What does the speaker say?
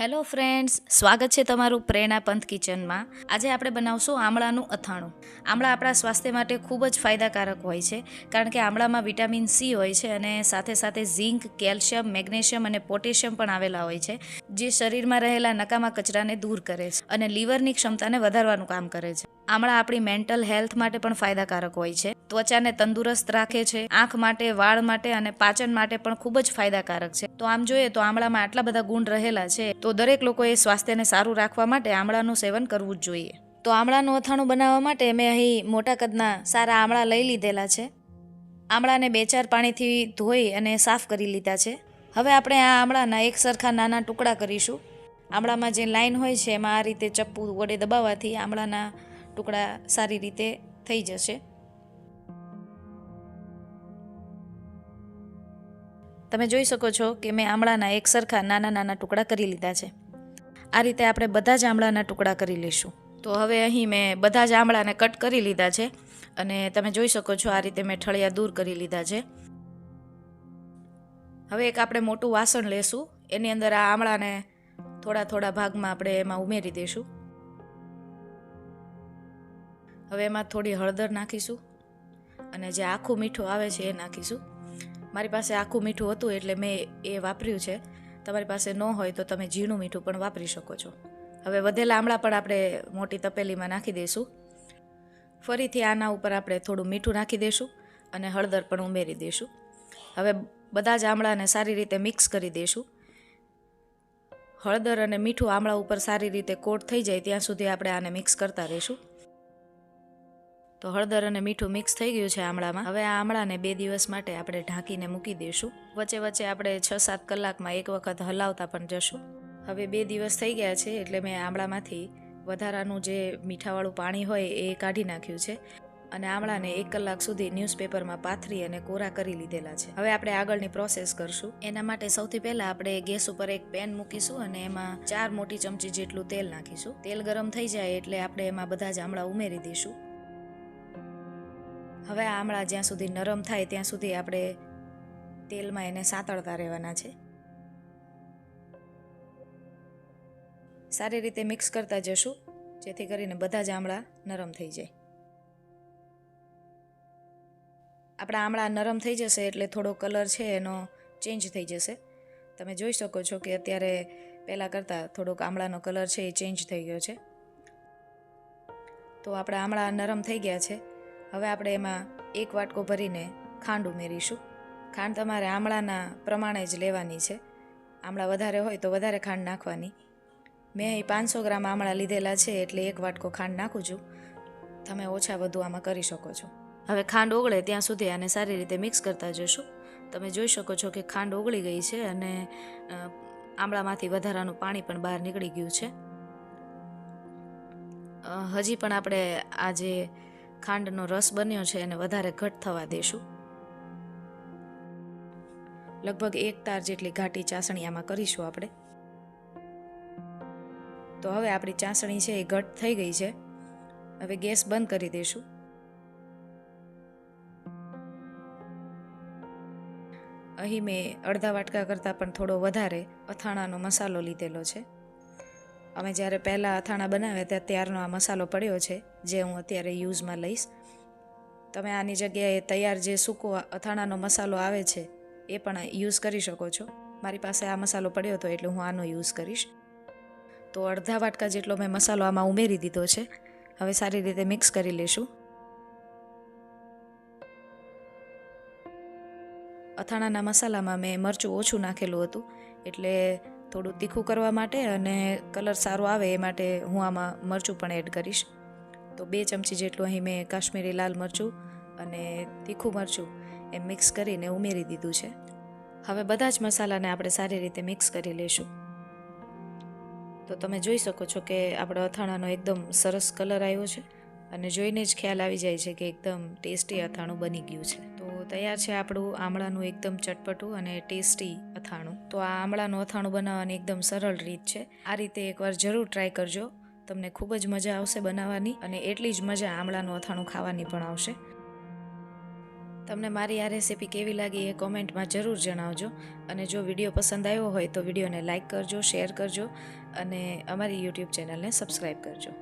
Hello friends, સ્વાગત છે તમારું પ્રેરણા પંથ કિચનમાં. આજે આપણે બનાવશું આમળાનું અથાણું. આમળા આપણા સ્વાસ્થ્ય માટે ખૂબ જ ફાયદાકારક હોય છે, કારણ કે આમળામાં વિટામિન સી હોય છે અને સાથે સાથે ઝીંક, કેલ્શિયમ, મેગ્નેશિયમ અને પોટેશિયમ પણ આવેલા હોય છે, જે શરીરમાં રહેલા નકામા કચરાને દૂર કરે છે અને લીવરની ક્ષમતાને વધારવાનું કામ કરે છે. આમળા આપણી મેન્ટલ હેલ્થ માટે પણ ફાયદાકારક હોય છે. ત્વચાને તંદુરસ્ત રાખે છે, આંખ માટે, વાળ માટે અને પાચન માટે પણ ખૂબ જ ફાયદાકારક છે. તો આમ જોઈએ તો આમળામાં આટલા બધા ગુણ રહેલા છે તો દરેક લોકોએ સ્વાસ્થ્યને સારું રાખવા માટે આમળાનું સેવન કરવું જ જોઈએ. તો આમળાનું અથાણું બનાવવા માટે મેં અહીં મોટા કદના સારા આમળા લઈ લીધેલા છે. આમળાને બે ચાર પાણીથી ધોઈ અને સાફ કરી લીધા છે. હવે આપણે આ આમળાના એક સરખા નાના ટુકડા કરીશું. આમળામાં જે લાઈન હોય છે એમાં આ રીતે ચપ્પુ વડે દબાવવાથી આમળાના ટુકડા સારી રીતે થઈ જશે. તમે જોઈ શકો છો કે મેં આમળાના એક સરખા નાના નાના ટુકડા કરી લીધા છે. આ રીતે આપણે બધા જ આમળાના ટુકડા કરી લઈશું. તો હવે અહીં મેં બધા જ આમળાને કટ કરી લીધા છે અને તમે જોઈ શકો છો આ રીતે મેં ઠળિયા દૂર કરી લીધા છે. હવે એક આપણે મોટું વાસણ લેશું. એની અંદર આ આમળાને થોડા થોડા ભાગમાં આપણે એમાં ઉમેરી દઈશું હવે એમાં થોડી હળદર નાખીશું. અને જે આખું મીઠું આવે છે એ નાખીશું. મારી પાસે આખું મીઠું હતું એટલે મેં એ વાપર્યું છે. તમારી પાસે ન હોય તો તમે ઝીણું મીઠું પણ વાપરી શકો છો. હવે વધેલા આમળા પણ આપણે મોટી તપેલીમાં નાખી દઈશું. ફરીથી આના ઉપર આપણે થોડું મીઠું નાખી દઈશું અને હળદર પણ ઉમેરી દઈશું. હવે બધા જ આમળાને સારી રીતે મિક્સ કરી દઈશું. હળદર અને મીઠું આમળા ઉપર સારી રીતે કોટ થઈ જાય ત્યાં સુધી આપણે આને મિક્સ કરતા રહીશું. તો હળદર અને મીઠું મિક્સ થઈ ગયું છે આમળામાં. હવે આ આમળાને બે દિવસ માટે આપણે ઢાંકીને મૂકી દઈશું. વચ્ચે વચ્ચે આપણે છ સાત કલાકમાં એક વખત હલાવતા પણ જશું. હવે બે દિવસ થઈ ગયા છે એટલે મેં આમળામાંથી વધારાનું જે મીઠાવાળું પાણી હોય એ કાઢી નાખ્યું છે અને આમળાને એક કલાક સુધી ન્યૂઝપેપરમાં પાથરી અને કોરા કરી લીધેલા છે. હવે આપણે આગળની પ્રોસેસ કરશું. એના માટે સૌથી પહેલાં આપણે ગેસ ઉપર એક પેન મૂકીશું અને એમાં ચાર મોટી ચમચી જેટલું તેલ નાખીશું. તેલ ગરમ થઈ જાય એટલે આપણે એમાં બધા જ આમળા ઉમેરી દઈશું. હવે આમળા જ્યાં સુધી નરમ થાય, ત્યાં સુધી આપણે તેલમાં એને સાતળતા રહેવાના છે. સારી રીતે મિક્સ કરતા જશું, જેથી કરીને બધા જ આમળા નરમ થઈ જાય. આપણા આમળા નરમ થઈ જશે એટલે થોડો કલર છે એનો ચેન્જ થઈ જશે. તમે જોઈ શકો છો કે અત્યારે પહેલાં કરતાં થોડોક આમળાનો કલર છે એ ચેન્જ થઈ ગયો છે. તો આપણા આમળા નરમ થઈ ગયા છે. હવે આપણે એમાં એક વાટકો ભરીને ખાંડ ઉમેરીશું. ખાંડ તમારે આમળાના પ્રમાણે જ લેવાની છે. આમળા વધારે હોય તો વધારે ખાંડ નાખવાની. મેં અહીં પાંચસો ગ્રામ આમળા લીધેલા છે એટલે એક વાટકો ખાંડ નાખું છું. તમે ઓછા વધુ આમાં કરી શકો છો. હવે ખાંડ ઓગળે ત્યાં સુધી આને સારી રીતે મિક્સ કરતા જશું. તમે જોઈ શકો છો કે ખાંડ ઓગળી ગઈ છે અને આમળામાંથી વધારાનું પાણી પણ બહાર નીકળી ગયું છે. હજી પણ આપણે આ જે ખાંડનો રસ બન્યો છે એને વધારે ઘટ થવા દેશું. લગભગ એક તાર જેટલી ઘાટી ચાસણી આમાં કરીશું આપણે. તો હવે આપણી ચાસણી છે એ ઘટ થઈ ગઈ છે. હવે ગેસ બંધ કરી દઈશું અહીં મેં અડધા વાટકા કરતાં પણ થોડો વધારે અથાણાનો મસાલો લીધેલો છે. અમે જ્યારે પહેલાં અથાણા બનાવ્યા ત્યાં ત્યારનો આ મસાલો પડ્યો છે, જે હું અત્યારે યુઝમાં લઈશ. તમે આની જગ્યાએ તૈયાર જે સૂકો અથાણાનો મસાલો આવે છે, એ પણ યુઝ કરી શકો છો. મારી પાસે આ મસાલો પડ્યો હતો એટલે હું આનો યુઝ કરીશ. તો અડધા વાટકા જેટલો મેં મસાલો આમાં ઉમેરી દીધો છે. હવે સારી રીતે મિક્સ કરી લઈશું અથાણાના મસાલામાં મેં મરચું ઓછું નાખેલું હતું, એટલે થોડું તીખું કરવા માટે અને કલર સારો આવે એ માટે હું આમાં મરચું પણ એડ કરીશ. તો બે ચમચી જેટલું અહીં મેં કાશ્મીરી લાલ મરચું અને તીખું મરચું એ મિક્સ કરીને ઉમેરી દીધું છે. હવે બધા જ મસાલાને આપણે સારી રીતે મિક્સ કરી લઈશું. તો તમે જોઈ શકો છો કે આપણો અથાણાનો એકદમ સરસ કલર આવ્યો છે અને જોઈને જ ખ્યાલ આવી જાય છે કે એકદમ ટેસ્ટી અથાણું બની ગયું છે. તૈયાર છે આપણું આમળાનું એકદમ ચટપટું અને ટેસ્ટી અથાણું. તો આ આમળાનું અથાણું બનાવવાની એકદમ સરળ રીત છે. આ રીતે એકવાર જરૂર ટ્રાય કરજો. તમને ખૂબ જ મજા આવશે બનાવવાની અને એટલી જ મજા આમળાનું અથાણું ખાવાની પણ આવશે. તમને મારી આ રેસીપી કેવી લાગી એ કોમેન્ટમાં જરૂર જણાવજો. અને જો વીડિયો પસંદ આવ્યો હોય તો વિડીયોને લાઇક કરજો શેર કરજો અને અમારી યુટ્યુબ ચેનલને સબસ્ક્રાઈબ કરજો.